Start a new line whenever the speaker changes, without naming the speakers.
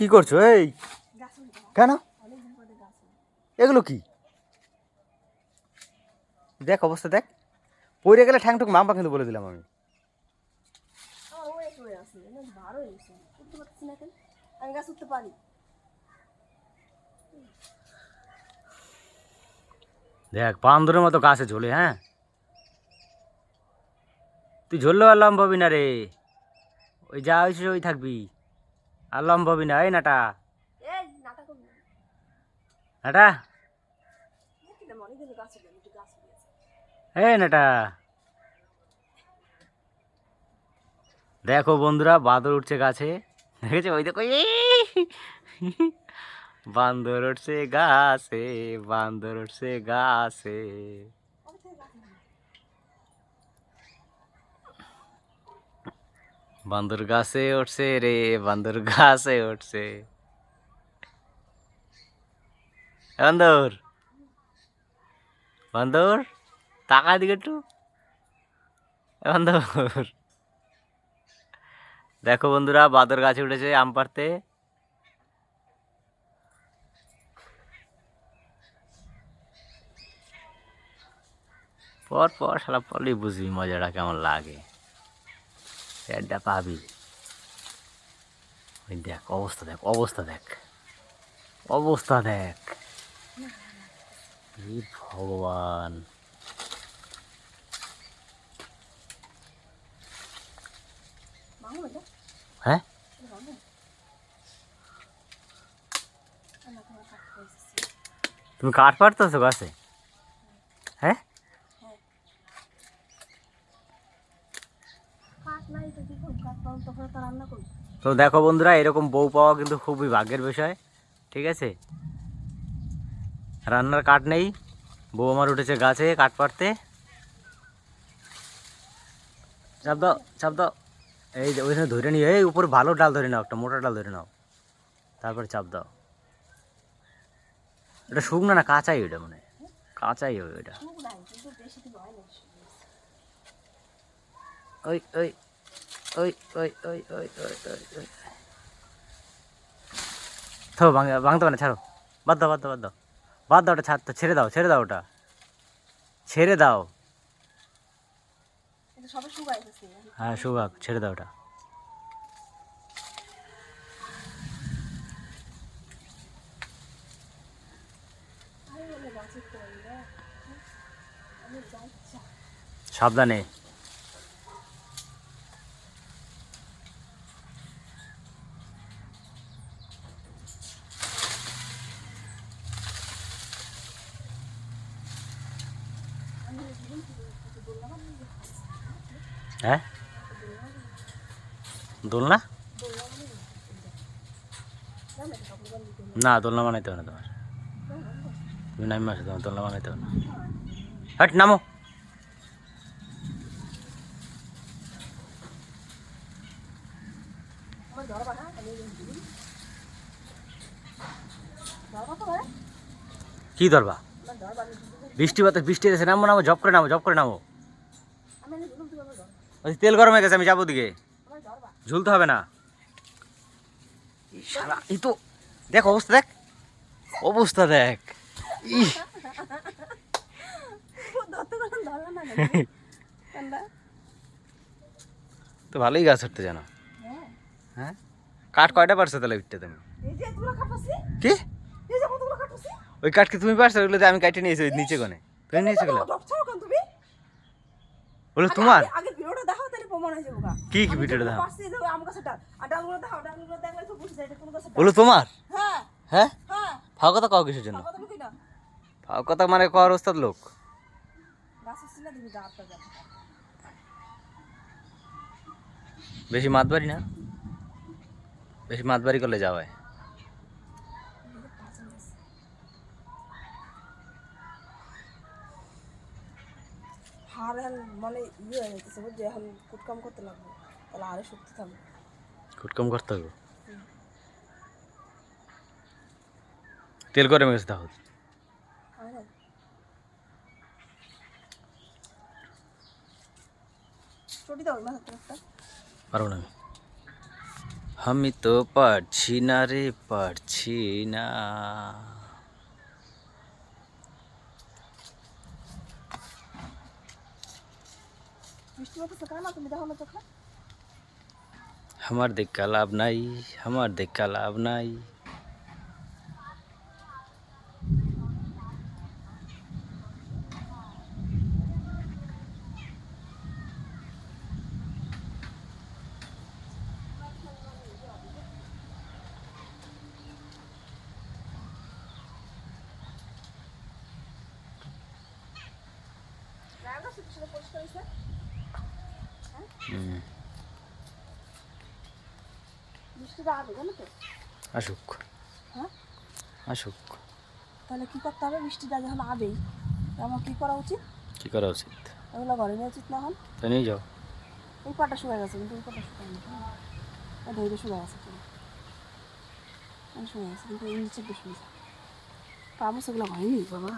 কি করছ? এই। কেন? এগুলো কি? দেখ অবস্থা দেখ। পড়ে গেলে ঠ্যাং ঠুক মাম্পা কিন্তু বলে দিলাম আমি। দেখ, বান্দরের মতো গাছে ঝোলে হ্যাঁ? তুই ঝরলেও আর লম্ব হবি না রে। ওই যা হয়েছে, ওই থাকবি। আর লম্ব হবি না এই নাটা। নাটা এই নাটা। দেখো বন্ধুরা বাঁদর উঠছে গাছে। দেখেছ? ওই দেখো! বান্দর উঠছে গাছে বান্দর উঠছে গাছে। বান্দর গাছে উঠছে রে বান্দর গাছে উঠছে বান্দর বান্দর টাকা দিকে একটু। বান্দর, দেখো বন্ধুরা বাদর গাছে উঠেছে আম পাড়তে। পর পর শালা পরলেই বুঝবি মজাটা কেমন লাগে। প্যাডটা পাবি। ওই দেখ অবস্থা দেখ অবস্থা দেখ। অবস্থা দেখ। ভগবান। হ্যাঁ? তুমি কাঠ পাড়তেছো গাছে? হ্যাঁ
কাঠ নাই তো
দেখো বন্ধুরা এরকম বউ পাওয়া কিন্তু খুবই ভাগ্যের বিষয় ঠিক আছে? রান্নার কাঠ নেই বউ আমার উঠেছে গাছে কাঠ পাড়তে। চাপ দাও চাপ দাও। এই যে ওইখানে ধরে নিও এই উপর ভালো ডাল ধরে নাও একটা মোটা ডাল ধরে নাও। তারপরে চাপ দাও। এটা শুকনো না কাঁচাই ওইটা মানে কাঁচাই ওই ওইটা। ওই ওই। ওই ওই ওই ওই ওই ওই ওই। থো ভাঙতে পারে না ছাড়ো। বাদ দাও বাদ দাও বাদ দাও। বাদ দাও ওটা ছাড় ছেড়ে দাও ছেড়ে দাও ওটা। ছেড়ে দাও। হ্যাঁ সুগাক ছেড়ে দাও ওটা। সাবধানে। হ্যাঁ? দোলনা? না, দোলনা বানাইতে হবে না তোমার। তুমি নামি আসো তোমার দোলনা বানাইতে হবে না। হাট, নামো। কি
আমি
বৃষ্টি বাতাস বৃষ্টি এসে নামো নামো জব করে নামো জব করে নামো তেল গরম হয়ে গেছে আমি যাব দিকে ঝুলতে হবে না। এই তো দেখ অবস্থা দেখ। অবস্থা দেখ। তো ভালোই গাছ উঠতে জানো।
হ্যাঁ।
হ্যাঁ? কাঠ কয়টা পারছ তাহলে উঠতে তুমি? কি
এই যে কতগুলো কাটছি
ওই কাঠ কি তুমি পারছ ওগুলো আমি কাটে নিয়েছি ওই নিচে কোনে তুমি নিয়েছো গুলো
ডক্টর তুমি?
ওগুলো তোমার?
আগে- ভিডিওটা দেখাও তাহলে প্রমাণ হয়ে যাবে
কি কি ভিডিওটা দেখাও?
পারছি যে আম গাছের ডাল। আর ডালগুলো দেখাও ডালগুলো দেখলে তো বুঝে যায় এটা কোন ডাল।
ওগুলো তোমার?
হ্যাঁ।
হ্যাঁ?
হ্যাঁ।
ফাও কথা কাও কিসের জন্য? ফাও কথা মানে কর ওস্তাদ লোক। বেশি মাতবারি না? বেশি মাতবারি করলে যাওয়ায়।
হার এখন মানে ইয়ে হয়ে যেতেছে বুঝলি? এখন কুটকাম করতে লাগবে তাহলে আরে শক্তি থাকবে।
খুব কম করতে হবে তেল গরম গেছে তাহলে? পারব না আমি। আমি তো পারছি না রে পারছি না।
বৃষ্টি পড়তেছে কেন তুমি দেখো না চোখে
আমার দেখা লাভ নাই আমার দেখা লাভ নাই
রান্না শুধু শুধু পরিষ্কার হয়েছে
হুম,
বৃষ্টিটা আবে জানো তো
আসুক।
হ্যাঁ?
আসুক।
তাহলে কি করতে হবে? বৃষ্টিটা যখন আবেই আমার কি করা উচিত?
কি করা উচিত?
ওগুলো ঘরে নেওয়া উচিত না এখন।
তো নিয়ে যাও।
এই পাটা শুয়ে গেছে কিন্তু এই পাটা ধৈর্য শুয়ে গেছে শুয়ে গেছে কিন্তু এই নিচে বেশ শুয়ে সেগুলো হয়নি বাবা